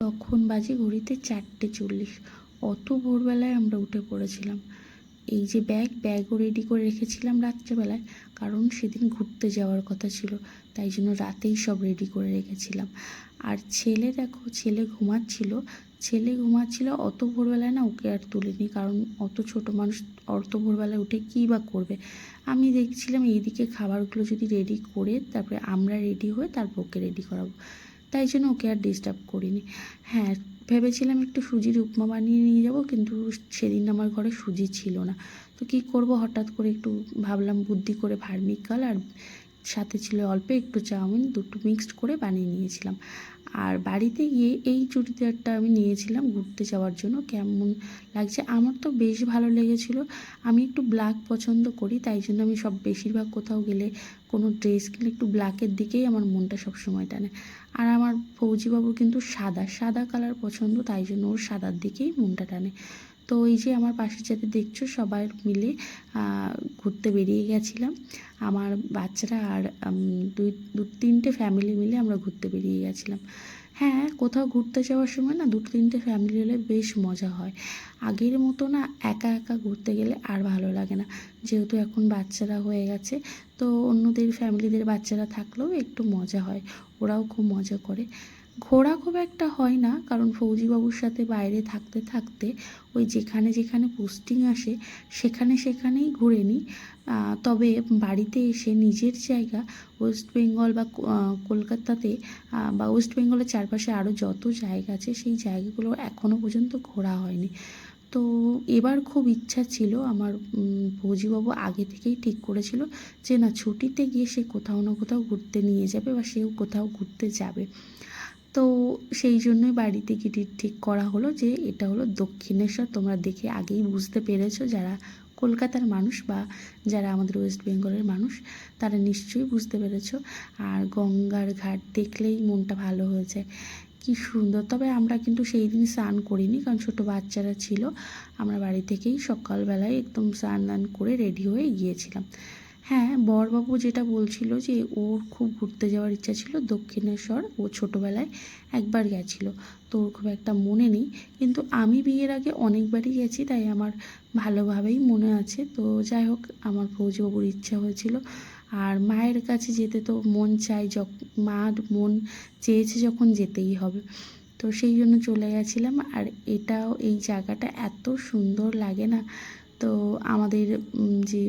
তখন বাজে ঘড়িতে চারটে চল্লিশ। অত ভোরবেলায় আমরা উঠে পড়েছিলাম। এই যে ব্যাগ, ব্যাগও রেডি করে রেখেছিলাম রাত্রেবেলায়, কারণ সেদিন ঘুরতে যাওয়ার কথা ছিল, তাই জন্য রাতেই সব রেডি করে রেখেছিলাম। আর ছেলে দেখো, ছেলে ঘুমাচ্ছিল ছেলে ঘুমাচ্ছিল, অত ভোরবেলায় না ওকে আর তুলিনি, কারণ অত ছোট মানুষ অত ভোরবেলায় উঠে কী বা করবে? আমি দেখছিলাম এইদিকে খাবারগুলো যদি রেডি করে, তারপরে আমরা রেডি হয়ে তারপর ওকে রেডি করাবো। তাই জন্য ওকে আর ডিস্টার্ব করিনি। হ্যাঁ ভেবেছিলাম একটু সুজির উপমা বানিয়ে নিয়ে যাব, কিন্তু সেদিন আমার ঘরে সুজি ছিল না। তো কী করব? হঠাৎ করে একটু ভাবলাম বুদ্ধি করে ভার্মিকাল আর সাথে ছিল অল্প একটু চাউমিন, দুটো মিক্সড করে বানিয়ে নিয়েছিলাম। আর বাড়িতে গিয়ে এই চুড়িদারটা আমি নিয়েছিলাম ঘুরতে যাওয়ার জন্য। কেমন লাগছে? আমার তো বেশ ভালো লেগেছিল। আমি একটু ব্ল্যাক পছন্দ করি, তাই জন্য আমি সব বেশিরভাগ কোথাও গেলে কোনো ড্রেস কিনলে একটু ব্ল্যাকের দিকেই আমার মনটা সব সময় টানে। আর আমার ফৌজিবাবুর কিন্তু সাদা সাদা কালার পছন্দ, তাই জন্য ওর সাদার দিকেই মনটা টানে। তো এই যে আমার পাশের যাতে দেখছ সবাই মিলে ঘুরতে বেরিয়ে গেছিলাম। আমার বাচ্চারা আর দুই, দু, তিনটে ফ্যামিলি মিলে আমরা ঘুরতে বেরিয়ে গেছিলাম। হ্যাঁ কোথাও ঘুরতে যাওয়ার সময় না দুটো তিনটে ফ্যামিলি হলে বেশ মজা হয়। আগের মতো না একা একা ঘুরতে গেলে আর ভালো লাগে না। যেহেতু এখন বাচ্চারা হয়ে গেছে, তো অন্যদের ফ্যামিলিদের বাচ্চারা থাকলেও একটু মজা হয়। ওরাও খুব মজা করে। ঘোরা খুব একটা হয় না কারণ ফৌজিবাবুর সাথে বাইরে থাকতে থাকতে ওই যেখানে যেখানে পোস্টিং আসে সেখানে সেখানেই ঘুরে নিই। তবে বাড়িতে এসে নিজের জায়গা ওয়েস্ট বেঙ্গল বা কলকাতাতে বা ওয়েস্ট বেঙ্গলের চারপাশে আরও যত জায়গা আছে সেই জায়গাগুলো এখনও পর্যন্ত ঘোরা হয়নি। তো এবার খুব ইচ্ছা ছিল আমার উম, ফৌজিবাবু আগে থেকেই ঠিক করেছিল যে না ছুটিতে গিয়ে সে কোথাও না কোথাও ঘুরতে নিয়ে যাবে বা সেও কোথাও ঘুরতে যাবে। তো সেই জন্যই বাড়িতে গিয়ে ঠিক করা হলো যে এটা হলো দক্ষিণেশ্বর। তোমরা দেখে আগেই বুঝতে পেরেছ যারা কলকাতার মানুষ বা যারা আমাদের ওয়েস্ট বেঙ্গলের মানুষ, তারা নিশ্চয়ই বুঝতে পেরেছ। আর গঙ্গার ঘাট দেখলেই মনটা ভালো হয়ে যায় কি সুন্দর। তবে আমরা কিন্তু সেই দিন স্নান করিনি কারণ ছোটো বাচ্চারা ছিল। আমরা বাড়ি থেকেই সকালবেলায় একদম স্নান দান করে রেডি হয়ে গিয়েছিলাম। হ্যাঁ বরবাবু যেটা বলছিল যে ওর খুব ঘুরতে যাওয়ার ইচ্ছা ছিল, দক্ষিণেশ্বর, ও ছোটোবেলায় একবার গেছিল। তো ওর খুব একটা মনে নেই, কিন্তু আমি বিয়ের আগে অনেকবারই গেছি, তাই আমার ভালোভাবেই মনে আছে। তো যাই হোক, আমার ফৌজিবাবুর ইচ্ছা হয়েছিল। আর মায়ের কাছে যেতে তো মন চাই, যখ, মার মন চেয়েছে যখন যেতেই হবে। তো সেই জন্য চলে গেছিলাম। আর এটাও এই জায়গাটা এত সুন্দর লাগে না তো আমাদের যে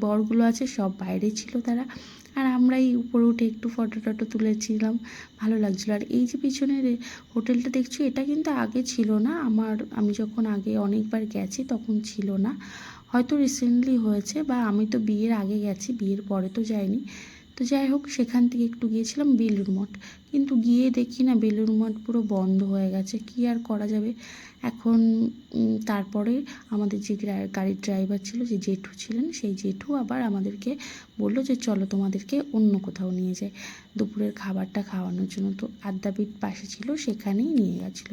বরগুলো আছে সব বাইরে ছিল তারা। আর আমরাই উপরে উঠে একটু ফটো টটো তুলেছিলাম, ভালো লাগছিল। আর এই যে পিছনের হোটেলটা দেখছ, এটা কিন্তু আগে ছিল না। আমার, আমি যখন আগে অনেকবার গেছি তখন ছিল না। হয়তো রিসেন্টলি হয়েছে বা আমি তো বিয়ের আগে গেছি, বিয়ের পরে তো যাইনি। তো যাই হোক, সেখান থেকে একটু গিয়েছিলাম বেলুর মঠ। কিন্তু গিয়ে দেখি না বেলুর মঠ পুরো বন্ধ হয়ে গেছে। কি আর করা যাবে? এখন তারপরে আমাদের যে গাড়ির ড্রাইভার ছিল, যে জেঠু ছিলেন, সেই জেঠু আবার আমাদেরকে বলল যে, চলো তোমাদেরকে অন্য কোথাও নিয়ে যায় দুপুরের খাবারটা খাওয়ানোর জন্য। তো আদ্যাপীঠ পাশে ছিল, সেখানেই নিয়ে গেছিল।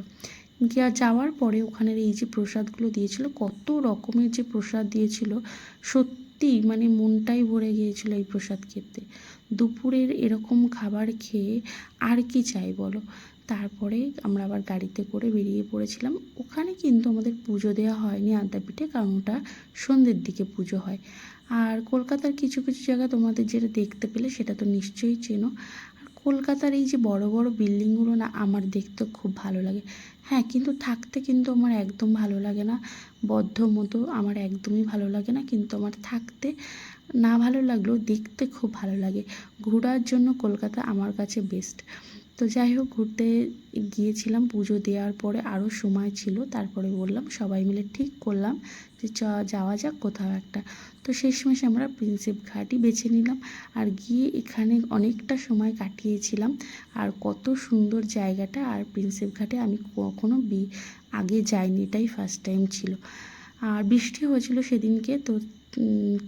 গিয়া যাওয়ার পরে ওখানের এই যে প্রসাদগুলো দিয়েছিল, কত রকমের যে প্রসাদ দিয়েছিল, সত্যি মানে মনটাই ভরে গিয়েছিল এই প্রসাদ খেতে। দুপুরের এরকম খাবার খেয়ে আর কি চাই বলো? তারপরে আমরা আবার গাড়িতে করে বেরিয়ে পড়েছিলাম। ওখানে কিন্তু আমাদের পুজো দেওয়া হয়নি আদ্যাপীঠে, কারণ ওটা সন্ধ্যের দিকে পুজো হয়। আর কলকাতার কিছু কিছু জায়গা তোমাদের যেটা দেখতে পেলে সেটা তো নিশ্চয়ই চেনো। কলকাতার এই যে বড় বড় বিল্ডিংগুলো না আমার দেখতে খুব ভালো লাগে। হ্যাঁ কিন্তু থাকতে কিন্তু আমার একদম ভালো লাগে না। বদ্ধ মতো আমার একদমই ভালো লাগে না, কিন্তু আমার থাকতে না ভালো লাগলেও দেখতে খুব ভালো লাগে। ঘোরার জন্য কলকাতা আমার কাছে বেস্ট তো যাই হোক, ঘুরতে গিয়েছিলাম, পুজো দেওয়ার পরে আরও সময় ছিল, তারপরে বললাম সবাই মিলে ঠিক করলাম যে চ, যাওয়া যাক কোথাও একটা। তো শেষমেশ আমরা প্রিন্সেপ ঘাটই বেছে নিলাম আর গিয়ে এখানে অনেকটা সময় কাটিয়েছিলাম। আর কত সুন্দর জায়গাটা আর প্রিন্সেপ ঘাটে আমি কখনো আগে যাইনি, এটাই ফার্স্ট টাইম ছিল। আর বৃষ্টি হয়েছিল সেদিনকে, তো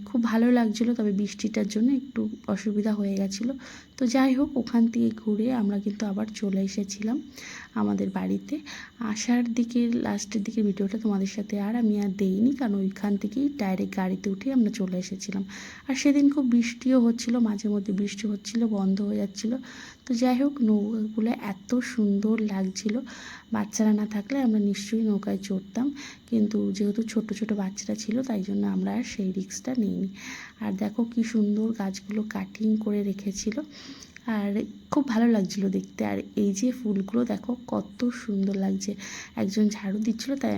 খুব ভালো লাগছিল, তবে বৃষ্টিটার জন্য একটু অসুবিধা হয়ে গেছিল। তো যাই হোক, ওখান থেকে ঘুরে আমরা কিন্তু আবার চলে এসেছিলাম। আমাদের বাড়িতে। আসার দিকে লাস্টের দিকে ভিডিওটা তোমাদের সাথে আর আমি আর দেইনি, কারণ ওইখান থেকেই ডাইরেক্ট গাড়িতে উঠে আমরা চলে এসেছিলাম। আর সেদিন খুব বৃষ্টিও হচ্ছিল, মাঝে মধ্যে বৃষ্টি হচ্ছিল, বন্ধ হয়ে যাচ্ছিল। তো যাই হোক, নৌকাগুলো এত সুন্দর লাগছিল। বাচ্চারা না থাকলে আমরা নিশ্চয়ই নৌকায় চড়তাম, কিন্তু যেহেতু ছোট ছোট বাচ্চারা ছিল, তাই জন্য আমরা আর সেই রিস্কটা নিইনি। আর দেখো কি সুন্দর গাছগুলো কাটিং করে রেখেছিল। আর খুব ভালো লাগছিল দেখতে। আর এই যে ফুলগুলো দেখো, কত সুন্দর লাগছে। একজন ঝাড়ু দিচ্ছিল, তাই